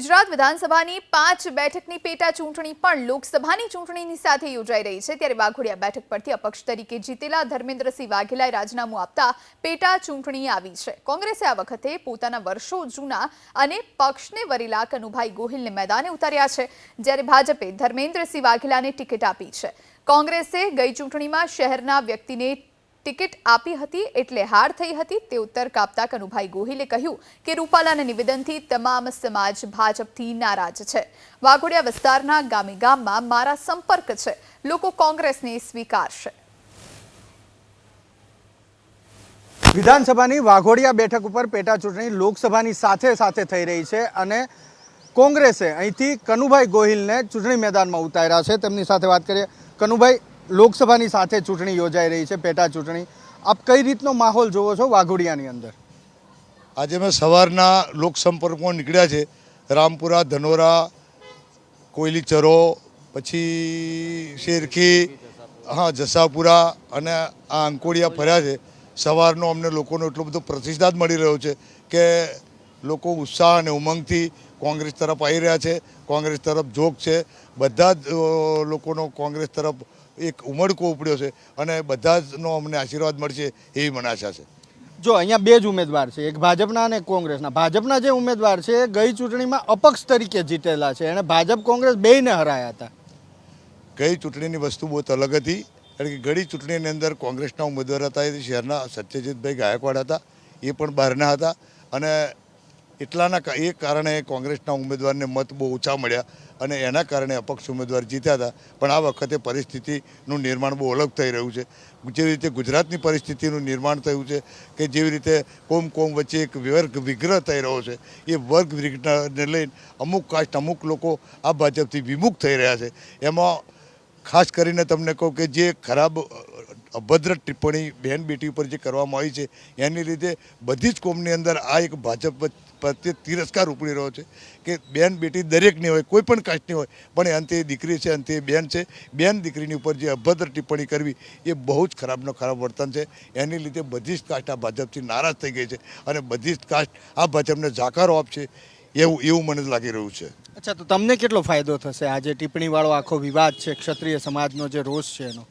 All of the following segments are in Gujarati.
ગુજરાત વિધાનસભાની પાંચ બેઠકની પેટા ચૂંટણી પણ લોકસભાની ચૂંટણીની સાથે યોજાઈ રહી છે. ત્યારે વાઘોડિયા બેઠક પરથી અપક્ષ તરીકે જીતેલા ધર્મેન્દ્રસિંહ વાઘેલાએ રાજીનામું આપતા પેટા ચૂંટણી આવી છે. કોંગ્રેસે આ વખતે પોતાના વર્ષો જૂના અને પક્ષને વરેલા કનુભાઈ ગોહિલને મેદાને ઉતાર્યા છે. જ્યારે ભાજપે ધર્મેન્દ્રસિંહ વાઘેલાને ટિકિટ આપી છે. કોંગ્રેસે ગઈ ચૂંટણીમાં શહેરના વ્યક્તિને ટિકિટ આપી હતી એટલે હાર થઈ હતી તે ઉત્તર કાપતા કનુભાઈ ગોહિલે કહ્યું કે રૂપાલાના નિવેદનથી તમામ સમાજ ભાજપથી નારાજ છે. વાઘોડિયા વિસ્તારના ગામે ગામમાં મારા સંપર્ક છે. લોકો કોંગ્રેસને સ્વીકારશે. વિધાનસભાની વાઘોડિયા બેઠક ઉપર પેટા ચૂંટણી લોકસભાની સાથે સાથે થઈ રહી છે અને કોંગ્રેસે અહીંથી કનુભાઈ ગોહિલને ચૂંટણી મેદાનમાં ઉતાર્યા છે. તેમની સાથે વાત કરીએ. કનુભાઈ લોકસભાની સાથે ચૂંટણી યોજાઈ રહી છે, પેટા ચૂંટણી. આપ કઈ રીતનો માહોલ જોવો છો વાઘોડિયાની અંદર? આજે અમે સવારના લોકસંપર્કમાં નીકળ્યા છે. રામપુરા, ધનોરા કોયલી ચરો પછી શેરખી, હા, જસાપુરા અને આ અંકોડિયા ફર્યા છે. સવારનો અમને લોકોનો એટલો બધો પ્રતિસાદ મળી રહ્યો છે કે લોકો ઉત્સાહ અને ઉમંગથી કોંગ્રેસ તરફ આવી રહ્યા છે કોંગ્રેસ તરફ જોગ છે. બધા જ લોકોનો કોંગ્રેસ તરફ એક ઉમળકો ઉપડ્યો છે અને બધા જનો અમને આશીર્વાદ મળશે એવી મને આશા છે. જો અહીંયા બે જ ઉમેદવાર છે એક ભાજપના અને કોંગ્રેસના. ભાજપના જે ઉમેદવાર છે એ ગઈ ચૂંટણીમાં અપક્ષ તરીકે જીતેલા છે. એણે ભાજપ કોંગ્રેસ બેયને હરાયા હતા. ગઈ ચૂંટણીની વસ્તુ બહુ અલગ હતી. કારણ કે ગઈ ચૂંટણીની અંદર કોંગ્રેસના ઉમેદવાર હતા એ શહેરના સત્યજીતભાઈ ગાયકવાડ હતા એ પણ બહારના હતા. અને એટલાના એ કારણે કોંગ્રેસના ઉમેદવારને મત બહુ ઓછા મળ્યા અને એના કારણે અપક્ષ ઉમેદવાર જીત્યા હતા. પણ આ વખતે પરિસ્થિતિનું નિર્માણ બહુ અલગ થઈ રહ્યું છે. જેવી રીતે ગુજરાતની પરિસ્થિતિનું નિર્માણ થયું છે કે જેવી રીતે કોમ કોમ વચ્ચે એક વર્ગ વિગ્રહ થઈ રહ્યો છે. એ વર્ગ વિગ્રહને લઈને અમુક કાસ્ટ અમુક લોકો આ ભાજપથી વિમુખ થઈ રહ્યા છે. એમાં ખાસ કરીને તમને કહું કે જે ખરાબ અભદ્ર ટિપ્પણી બહેન બેટી ઉપર જે કરવામાં આવી છે, એની લીધે બધી જ કોમની અંદર આ એક ભાજપ પ્રત્યે તિરસ્કાર ઉપડી રહ્યો છે કે બેન બેટી દરેકની હોય, કોઈ પણ કાસ્ટની હોય, પણ અંતે દીકરી છે, અંતે બેન છે, બેન દીકરીની ઉપર જે અભદ્ર ટિપ્પણી કરવી, એ બહુ જ ખરાબનો ખરાબ વર્તન છે. એની લીધે બધી જ કાસ્ટ આ ભાજપથી નારાજ થઈ ગઈ છે અને બધી જ કાસ્ટ આ ભાજપને જાકારો આપશે એવું એવું મને લાગી રહ્યું છે. અચ્છા, તો તમને કેટલો ફાયદો થશે? આ જે ટિપ્પણીવાળો આખો વિવાદ છે, ક્ષત્રિય સમાજનો જે રોષ છે એનો?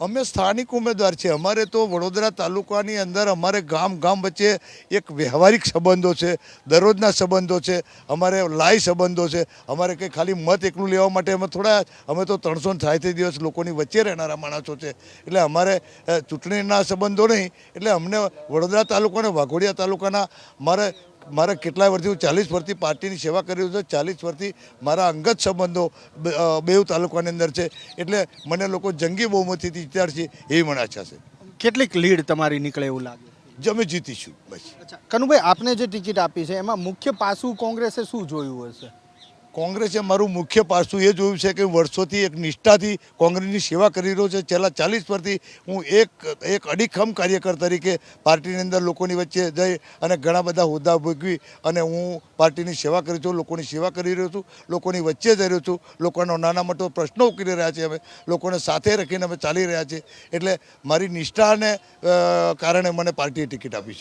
અમે સ્થાનિક ઉમેદવાર છે. અમારે તો વડોદરા તાલુકાની અંદર અમારે ગામ ગામ વચ્ચે એક વ્યવહારિક સંબંધો છે, દરરોજના સંબંધો છે, અમારે લાઈ સંબંધો છે. અમારે કંઈ ખાલી મત એકલું લેવા માટે અમે થોડા, અમે તો ત્રણસો સાહીઠ દિવસ લોકોની વચ્ચે રહેનારા માણસો છે. એટલે અમારે ચૂંટણીના સંબંધો નહીં. એટલે અમને વડોદરા તાલુકા અને વાઘોડિયા તાલુકાના, મારે મારા કેટલાય વર્ષથી હું ચાલીસ વર્ષથી પાર્ટીની સેવા કરી રહ્યો છું. ચાલીસ વર્ષથી મારા અંગત સંબંધો બે- બેઉ તાલુકાની અંદર છે. એટલે મને લોકો જંગી બહુમતીથી જીતાડશે એવી મને આશા છે. કેટલીક લીડ તમારી નીકળે એવું લાગે? જે અમે જીતીશું બસ. કનુભાઈ આપને જે ટિકિટ આપી છે એમાં મુખ્ય પાસું કોંગ્રેસે શું જોયું હશે? કોંગ્રેસે મારું મુખ્ય પાસું એ જોયું છે કે વર્ષોથી એક નિષ્ઠાથી કોંગ્રેસની સેવા કરી રહ્યો છે. છેલ્લા ચાલીસ વર્ષથી હું એક એક અડીખમ કાર્યકર તરીકે પાર્ટીની અંદર લોકોની વચ્ચે જઈ અને ઘણા બધા હોદ્દા ભોગવી અને હું પાર્ટીની સેવા કરી છું, લોકોની સેવા કરી રહ્યો છું, લોકોની વચ્ચે જઈ રહ્યો છું, લોકોનો નાના મોટો પ્રશ્નો ઉકેલી રહ્યા છીએ અમે લોકોને સાથે રાખીને અમે ચાલી રહ્યા છીએ. એટલે મારી નિષ્ઠાને કારણે મને પાર્ટીએ ટિકિટ આપી છે.